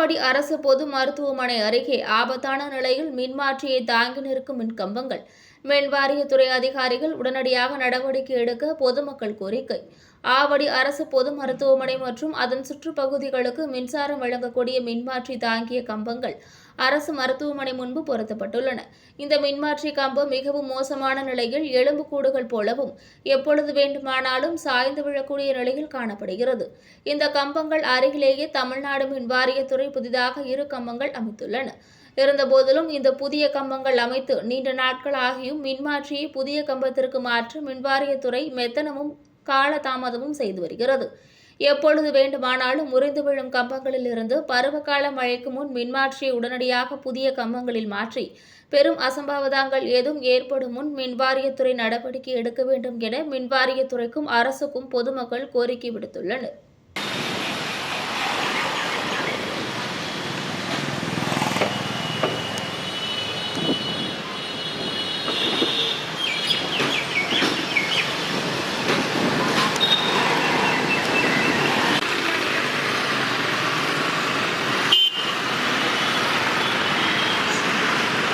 அரசு பொது மருத்துவமனை அருகே ஆபத்தான நிலையில் மின்மாற்றியை தாங்கி நிற்கும் மின்கம்பங்கள் மின்வாரியத்துறை அதிகாரிகள் உடனடியாக நடவடிக்கை எடுக்க பொதுமக்கள் கோரிக்கை. ஆவடி அரசு பொது மருத்துவமனை மற்றும் அதன் சுற்றுப்பகுதிகளுக்கு மின்சாரம் வழங்கக்கூடிய மின்மாற்றி தாங்கிய கம்பங்கள் அரசு மருத்துவமனை முன்பு பொருத்தப்பட்டுள்ளன. இந்த மின்மாற்றி கம்பம் மிகவும் மோசமான நிலையில் எலும்புக்கூடுகள் போலவும் எப்பொழுது வேண்டுமானாலும் சாய்ந்து விழக்கூடிய நிலையில் காணப்படுகிறது. இந்த கம்பங்கள் அருகிலேயே தமிழ்நாடு மின்வாரியத்துறை புதிதாக இரு கம்பங்கள் அமைத்துள்ளன. இருந்தபோதிலும் இந்த புதிய கம்பங்கள் அமைத்து நீண்ட நாட்கள் ஆகியும் மின்மாற்றியை புதிய கம்பத்திற்கு மாற்ற மின்வாரியத்துறை மெத்தனமும் காலதாமதமும் செய்து வருகிறது. எப்பொழுது வேண்டுமானாலும் முறிந்து விழும் கம்பங்களில் இருந்து பருவகால மழைக்கு முன் மின்மாற்றியை உடனடியாக புதிய கம்பங்களில் மாற்றி பெரும் அசம்பாவிதங்கள் ஏதும் ஏற்படும் முன் மின்வாரியத்துறை நடவடிக்கை எடுக்க வேண்டும் என மின்வாரியத்துறைக்கும் அரசுக்கும் பொதுமக்கள் கோரிக்கை விடுத்துள்ளனர்.